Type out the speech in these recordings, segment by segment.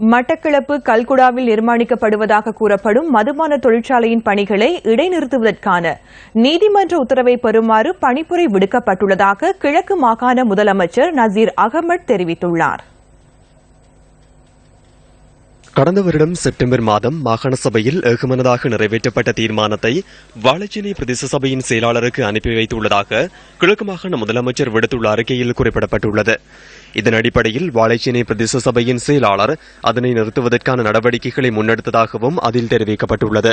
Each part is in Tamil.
மட்டக்களப்பு கல்குடாவில் நிர்மாணிக்கப்படுவதாக கூறப்படும் மதுபான தொழிற்சாலையின் பணிகளை இடைநிறுத்துவதற்கான நீதிமன்ற உத்தரவை பெறுமாறு பணிப்புரை விடுக்கப்பட்டுள்ளதாக கிழக்கு மாகாண முதலமைச்சர் நசீர் அகமட் தெரிவித்துள்ளார். கடந்த வருடம் செப்டம்பர் மாதம் மாகாண சபையில் ஏகமனதாக நிறைவேற்றப்பட்ட தீர்மானத்தை வாழைச்சேனை பிரதேச சபையின் செயலாளருக்கு அனுப்பி வைத்துள்ளதாக கிழக்கு மாகாண முதலமைச்சர் விடுத்துள்ள அறிக்கையில் குறிப்பிடப்பட்டுள்ளது. இதன் அடிப்படையில் வாழைச்சேனை பிரதேச சபையின் செயலாளர் அதனை நிறுத்துவதற்கான நடவடிக்கைகளை முன்னெடுத்ததாகவும் அதில் தெரிவிக்கப்பட்டுள்ளது.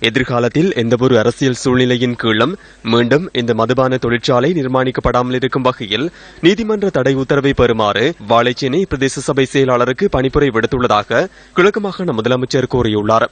எதிர்காலத்தில் எந்தவொரு அரசியல் சூழ்நிலையின் கீழும் மீண்டும் இந்த மதுபான தொழிற்சாலை நிர்மாணிக்கப்படாமல் இருக்கும் வகையில் நீதிமன்ற தடை உத்தரவை பெறுமாறு வாழைச்சேனை பிரதேச சபை செயலாளருக்கு பணிப்புரை விடுத்துள்ளதாக கிழக்கு மாகாண முதலமைச்சர் கூறியுள்ளார்.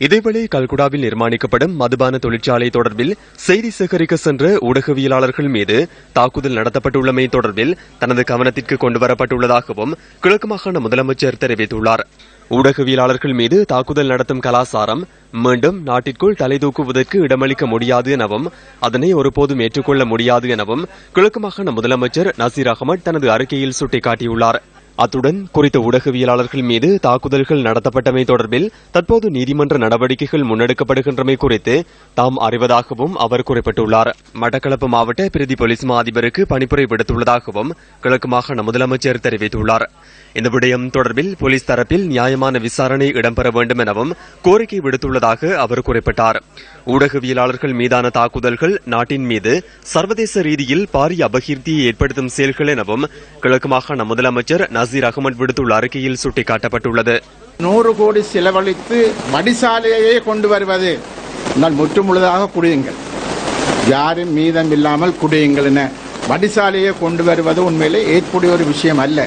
இதேவேளை கல்குடாவில் நிர்மாணிக்கப்படும் மதுபான தொழிற்சாலை தொடர்பில் செய்தி சேகரிக்க சென்ற ஊடகவியலாளர்கள் மீது தாக்குதல் நடத்தப்பட்டுள்ளமை தொடர்பில் தனது கவனத்திற்கு கொண்டுவரப்பட்டுள்ளதாகவும் கிழக்கு மாகாண முதலமைச்சர் தெரிவித்துள்ளார். ஊடகவியலாளர்கள் மீது தாக்குதல் நடத்தும் கலாசாரம் மீண்டும் நாட்டிற்குள் தலைதூக்குவதற்கு இடமளிக்க முடியாது எனவும் அதனை ஒருபோதும் ஏற்றுக்கொள்ள முடியாது எனவும் கிழக்கு மாகாண முதலமைச்சர் நசீர் அகமது தனது அறிக்கையில் சுட்டிக்காட்டியுள்ளார். அத்துடன் குறித்த ஊடகவியலாளர்கள் மீது தாக்குதல்கள் நடத்தப்பட்டமை தொடர்பில் தற்போது நீதிமன்ற நடவடிக்கைகள் முன்னெடுக்கப்படுகின்றமை குறித்து தாம் அறிவதாகவும் அவர் குறிப்பிட்டுள்ளார். மட்டக்களப்பு மாவட்ட பிரதி போலீஸ் மா அதிபருக்கு பணிப்புரை விடுத்துள்ளதாகவும் கிழக்கு மாகாண முதலமைச்சர் தெரிவித்துள்ளார். இந்த விடயம் தொடர்பில் போலீஸ் தரப்பில் நியாயமான விசாரணை இடம்பெற வேண்டும் எனவும் கோரிக்கை விடுத்துள்ளதாக அவர் குறிப்பிட்டார். ஊடகவியலாளர்கள் மீதான தாக்குதல்கள் நாட்டின் மீது சர்வதேச ரீதியில் பாரிய அபகீர்த்தியை ஏற்படுத்தும் செயல்கள் எனவும் கிழக்கு மாகாண முதலமைச்சர் நசீர் அகமது விடுத்துள்ள அறிக்கையில் சுட்டிக்காட்டப்பட்டுள்ளது. நூறு கோடி செலவழித்து வடிசாலையே கொண்டு வருவது நான் முற்றுமுழுதாக குடியுங்கள். யாரும் மீதம் இல்லாமல் குடியுங்கள் என வடிசாலையை கொண்டு வருவது உண்மையிலே ஏற்புடைய ஒரு விஷயம் அல்ல.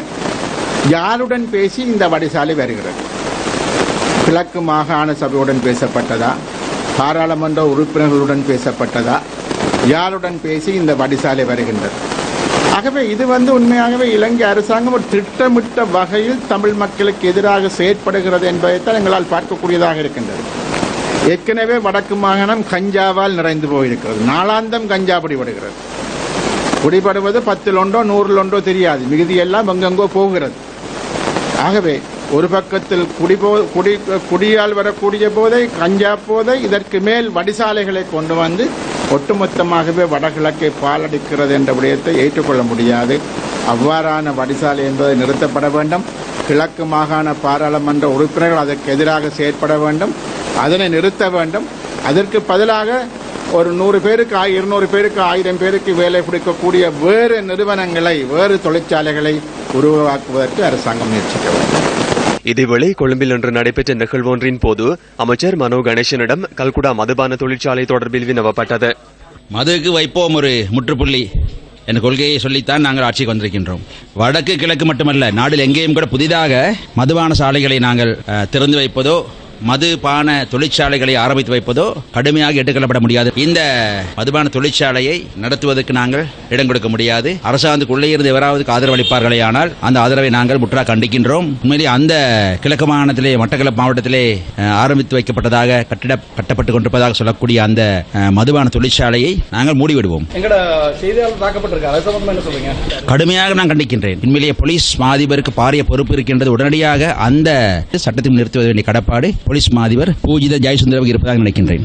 யாருடன் பேசி இந்த வடிசாலை வருகிறது? கிழக்கு மாகாண சபையுடன் பேசப்பட்டதா? பாராளுமன்ற உறுப்பினர்களுடன் பேசப்பட்டதா? யாருடன் பேசி இந்த வடிசாலை வருகின்றது? ஆகவே இது வந்து உண்மையாகவே இலங்கை அரசாங்கம் ஒரு திட்டமிட்ட வகையில் தமிழ் மக்களுக்கு எதிராக செயற்படுகிறது என்பதைத்தான் எங்களால் பார்க்கக்கூடியதாக இருக்கின்றது. ஏற்கனவே வடக்கு மாகாணம் கஞ்சாவால் நிறைந்து போயிருக்கிறது. நாளாந்தம் கஞ்சா பிடிபடுகிறது. பிடிபடுவது பத்தில் ஒன்றோ நூறில் ஒன்றோ தெரியாது. மிகுதியெல்லாம் எங்கெங்கோ போகிறது. ஆகவே ஒரு பக்கத்தில் குடிபோ குடி குடியால் வரக்கூடிய போதை கஞ்சா போதை இதற்கு மேல் வடிசாலைகளை கொண்டு வந்து ஒட்டுமொத்தமாகவே வடகிழக்கை பாலடிக்கிறது என்ற விடயத்தை ஏற்றுக்கொள்ள முடியாது. அவ்வாறான வடிசாலை என்பதை நிறுத்தப்பட வேண்டும். கிழக்கு மாகாண பாராளுமன்ற உறுப்பினர்கள் அதற்கு எதிராக செயற்பட வேண்டும். அதனை நிறுத்த வேண்டும். அதற்கு பதிலாக ஒரு நூறு பேருக்கு ஆ- இருநூறு பேருக்கு ஆயிரம் பேருக்கு வேலை கொடுக்கக்கூடிய வேறு நிறுவனங்களை வேறு தொழிற்சாலைகளை உருவாக்குவதற்கு அரசாங்கம் முயற்சிக்க வேண்டும். இதேவேளை கொழும்பில் இன்று நடைபெற்ற நிகழ்வொன்றின் போது அமைச்சர் மனோ கணேசனிடம் கல்குடா மதுபான தொழிற்சாலை தொடர்பில் வினவப்பட்டது. மதுவுக்கு வைப்போம் ஒரு முற்றுப்புள்ளி என்ற கொள்கையை சொல்லித்தான் நாங்கள் ஆட்சிக்கு வந்திருக்கின்றோம். வடக்கு கிழக்கு மட்டுமல்ல நாடில் எங்கேயும் கூட புதிதாக மதுபான சாலைகளை நாங்கள் திறந்து வைப்பதோ மதுபான தொழிற்சாலைகளை ஆரம்பித்து வைப்பதோ கடுமையாக ஏற்றுக்கொள்ளப்பட முடியாது. இந்த மதுபான தொழிற்சாலையை நடத்துவதற்கு நாங்கள் இடம் கொடுக்க முடியாது. அரசாங்கத்துக்குள்ளே இருந்து எவராவது ஆதரவு அளிப்பார்களே ஆனால் அந்த ஆதரவை நாங்கள் முற்றாக கண்டிக்கின்றோம். உண்மையிலே அந்த கிழக்கு மாகாணத்திலே மட்டக்களப்பு மாவட்டத்திலே ஆரம்பித்து வைக்கப்பட்டதாக கட்டிட கட்டப்பட்டு கொண்டிருப்பதாக சொல்லக்கூடிய அந்த மதுபான தொழிற்சாலையை நாங்கள் மூடிவிடுவோம். கடுமையாக நான் கண்டிக்கின்றேன். உண்மையிலேயே போலீஸ் மாதிபருக்கு பாரிய பொறுப்பு இருக்கின்றது. உடனடியாக அந்த சட்டத்தில் நிறுத்துவது வேண்டிய கடப்பாடு போலீஸ் மாதிபர் பூஜித ஜெயசுந்தரவுக்கு இருப்பதாக நினைக்கின்றேன்.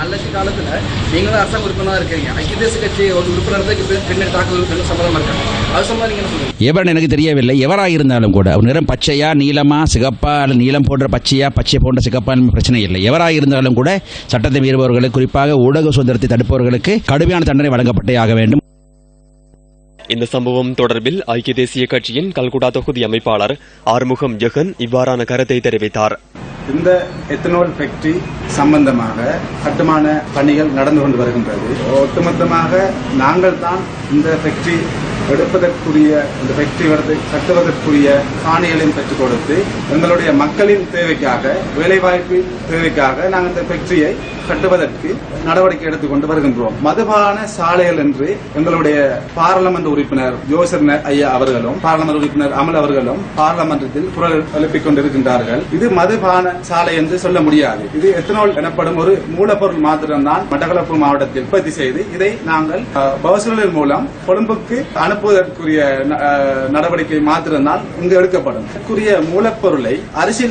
நல்லட்சி காலத்துல நீங்களும் அரசாங்க உறுப்பினராக இருக்கீங்க. ஐக்கிய தேசிய கட்சி ஒரு உறுப்பினர் தான் பின்னாடி தாக்குதல் பெரும் சம்பளமா இருக்காங்க அது சம்பந்தம் நீங்க என்ன சொல்றீங்க? எவன் எனக்கு தெரியவில்லை. எவராக இருந்தாலும் கூட அவர் நிறம் பச்சையா நீளமா சிகப்பா அல்லது நீலம் போன்ற பச்சையா பச்சை போன்ற சிகப்பா பிரச்சனை இல்லை. எவராக இருந்தாலும் கூட சட்டத்தை மீறுபவர்களுக்கு குறிப்பாக ஊடக சுதந்திரத்தை தடுப்பவர்களுக்கு கடுமையான தண்டனை வழங்கப்பட்டே ஆக வேண்டும். இந்த சம்பவம் தொடர்பில் ஐக்கிய தேசிய கட்சியின் கல்குடா தொகுதி அமைப்பாளர் ஆறுமுகம் ஜெகன் இவ்வாறான கருத்தை தெரிவித்தார். இந்த எத்தனால் ஃபேக்டரி சம்பந்தமாக கட்டுமான பணிகள் நடந்து கொண்டு வருகின்றது. ஒட்டுமொத்தமாக நாங்கள் தான் இந்த ஃபேக்டரி எடுப்பதற்குரிய இந்த வெற்றி வரது கட்டுவதற்குரிய காணிகளையும் பெற்றுக் கொடுத்து எங்களுடைய மக்களின் தேவைக்காக வேலைவாய்ப்பு தேவைக்காக நாங்கள் இந்த ஃபேக்டரியை கட்டுவதற்கு நடவடிக்கை எடுத்துக்கொண்டு வருகின்றோம். மதுபான சாலைகள் என்று எங்களுடைய பாராளுமன்ற உறுப்பினர் யோசர் ஐயா அவர்களும் பாராளுமன்ற உறுப்பினர் அமல் அவர்களும் பாராளுமன்றத்தில் குரல் எழுப்பிக் கொண்டிருக்கின்றார்கள். இது மதுபான சாலை என்று சொல்ல முடியாது. இது எத்தனால் எனப்படும் ஒரு மூலப்பொருள் மாத்திரம்தான் மட்டக்களப்பு மாவட்டத்தில் உற்பத்தி செய்து இதை நாங்கள் பவசூலின் மூலம் கொழும்புக்கு அனுப்ப நிரப்புவதற்குரிய நடவடிக்கை மாத்திரம்தான் இங்கு எடுக்கப்படும். மூலப்பொருளை அரிசி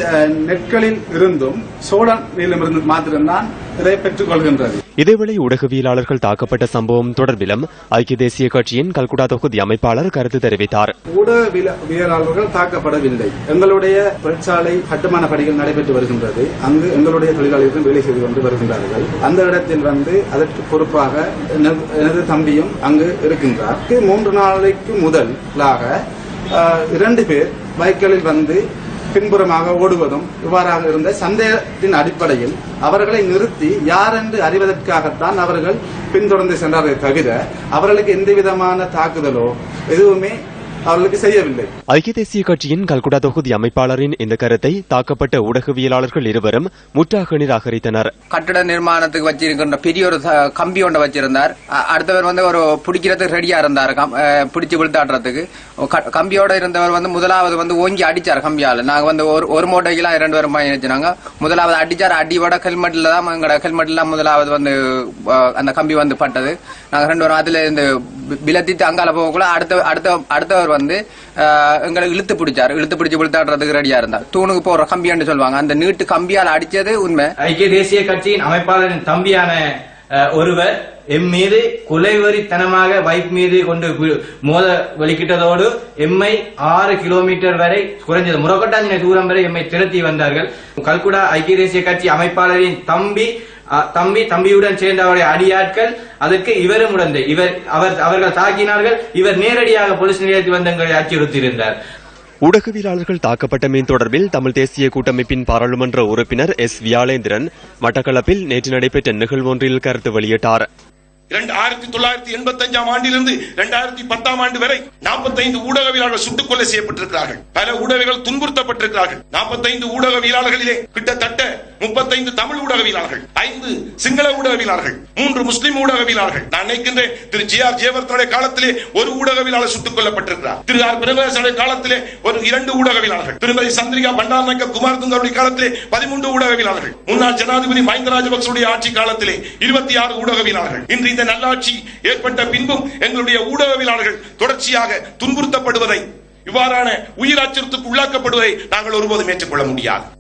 நெற்களில் இருந்தும் சோழனிலிருந்து மாத்திரம்தான் இதை பெற்றுக் கொள்கின்றது இதேவேளை ஊடகவியலாளர்கள் தாக்கப்பட்ட சம்பவம் தொடர்பிலும் ஐக்கிய தேசிய கட்சியின் கல்குடா தொகுதி அமைப்பாளர் கருத்து தெரிவித்தார். ஊடகவியலாளர்கள் தாக்கப்படவில்லை. எங்களுடைய தொழிற்சாலை கட்டுமான பணிகள் நடைபெற்று வருகின்றது. அங்கு எங்களுடைய தொழிலாளர்கள் வேலை செய்து கொண்டு வருகின்றார்கள். அந்த இடத்தில் வந்து அதற்கு பொறுப்பாக எனது தம்பியும் அங்கு இருக்கின்றார். மூன்று நாளைக்கு முதலாக இரண்டு பேர் பைக்களில் வந்து பின்புறமாக ஓடுவதும் இவ்வாறாக இருந்த சந்தேகத்தின் அடிப்படையில் அவர்களை நிறுத்தி யார் என்று அறிவதற்காகத்தான் அவர்கள் பின்தொடர்ந்து சென்றார்கள் தவிர அவர்களுக்கு எந்த விதமான தாக்குதலோ எதுவுமே அவர்களுக்கு செய்யவில்லை. ஐக்கிய தேசிய கட்சியின் கல்குடா தொகுதி அமைப்பாளரின் இந்த கருத்தை தாக்கப்பட்ட ஊடகவியலாளர்கள் இருவரும் முற்றாக நிராகரித்தனர் கட்டட நிர்மாணத்துக்கு வச்சிருக்கின்ற பெரிய ஒரு கம்பி ஒன்றை வச்சிருந்தார். அடுத்தவர் வந்து ஒரு பிடிக்கிறதுக்கு ரெடியா இருந்தார். பிடிச்சு விழுத்தாடுறதுக்கு க- கம்பியோட இருந்தவர் வந்து முதலாவது வந்து ஓங்கி அடிச்சார் கம்பியால. நாங்க வந்து ஒரு ஒரு மூட்டைக்கெல்லாம் இரண்டு பேரும் பயணிச்சினாங்க. முதலாவது அடிச்சார். அடியோட ஹெல்மெட்ல தான் எங்களோட ஹெல்மெட்ல முதலாவது வந்து அந்த கம்பி வந்து பட்டது. நாங்க ரெண்டு பேரும் அதுல இருந்து விலத்திட்டு அங்கால போகக்குள்ள அடுத்த அடுத்த அடுத்தவர் வந்து எங்களை இழுத்து பிடிச்சார். இழுத்து பிடிச்சு விழுத்தாடுறதுக்கு ரெடியா இருந்தார். தூணுக்கு போற கம்பியான்னு சொல்லுவாங்க. அந்த நீட்டு கம்பியால் அடிச்சது உண்மை. ஐக்கிய தேசிய கட்சியின் அமைப்பாளரின் தம்பியான ஒருவர் எம் மீது குலைவரித்தனமாக பைக் மீது கொண்டு மோத வெளிக்கிட்டதோடு எம்மை ஆறு கிலோமீட்டர் வரை குறைஞ்சது. முரக்கட்டாஞ்சின தூரம் வரை எம்மை திரட்டி வந்தார்கள். கல்குடா ஐக்கிய தேசிய கட்சி அமைப்பாளரின் தம்பி தம்பி தம்பியுடன் சேர்ந்த அவருடைய அடியாட்கள் அதற்கு இவரும் உடந்தை. இவர் அவர் அவர்கள் தாக்கினார்கள். இவர் நேரடியாக போலீஸ் நிலையத்தில் வந்து எங்களை அச்சுறுத்தியிருந்தார். ஊடகவியலாளர்கள் தாக்கப்பட்டமையின் தொடர்பில் தமிழ் தேசிய கூட்டமைப்பின் பாராளுமன்ற உறுப்பினர் எஸ் வியாளேந்திரன் மட்டக்களப்பில் நேற்று நடைபெற்ற நிகழ்வொன்றில் கருத்து வெளியிட்டார். ஆயிரத்தி தொள்ளாயிரத்தி எண்பத்தி அஞ்சாம் ஆண்டிலிருந்து இரண்டாயிரத்தி பத்தாம் ஆண்டு வரை நாற்பத்தைந்து ஊடகவியலாளர்கள் சுட்டுக் கொலை செய்யப்பட்டிருக்கிறார்கள். பல ஊடகங்கள் துன்புறுத்தப்பட்டிருக்கிறார்கள். நாற்பத்தைந்து ஊடகவியலாளர்களிலே கிட்டத்தட்ட முப்பத்தைந்து தமிழ் ஊடகவியலாளர்கள் ஐந்து சிங்கள ஊடகவியலாளர்கள் மூன்று முஸ்லிம் ஊடகவியலாளர்கள். நான் நினைக்கின்றேன் திரு ஜி ஆர் ஜெயவர்த்தனுடைய காலத்திலே ஒரு ஊடகவியலாளர் சுட்டுக் கொல்லப்பட்டிருக்கிறார். திரு ஆர் பிரகாசனுடைய காலத்திலே ஒரு இரண்டு ஊடகவியலாளர்கள். திருமதி சந்திரிகா பண்டாரநாயக்க குமார் துங்கருடைய காலத்திலே பதிமூன்று ஊடகவியலாளர்கள். முன்னாள் ஜனாதிபதி மஹிந்த ராஜபக்சவுடைய ஆட்சி காலத்திலே இருபத்தி ஆறு ஊடகவியலாளர்கள். இன்று இந்த நல்லாட்சி ஏற்பட்ட பின்பும் எங்களுடைய ஊடகவியலாளர்கள் தொடர்ச்சியாக துன்புறுத்தப்படுவதை இவ்வாறான உயிர் அச்சுறுத்துக்கு உள்ளாக்கப்படுவதை நாங்கள் ஒருபோதும் ஏற்றுக்கொள்ள முடியாது.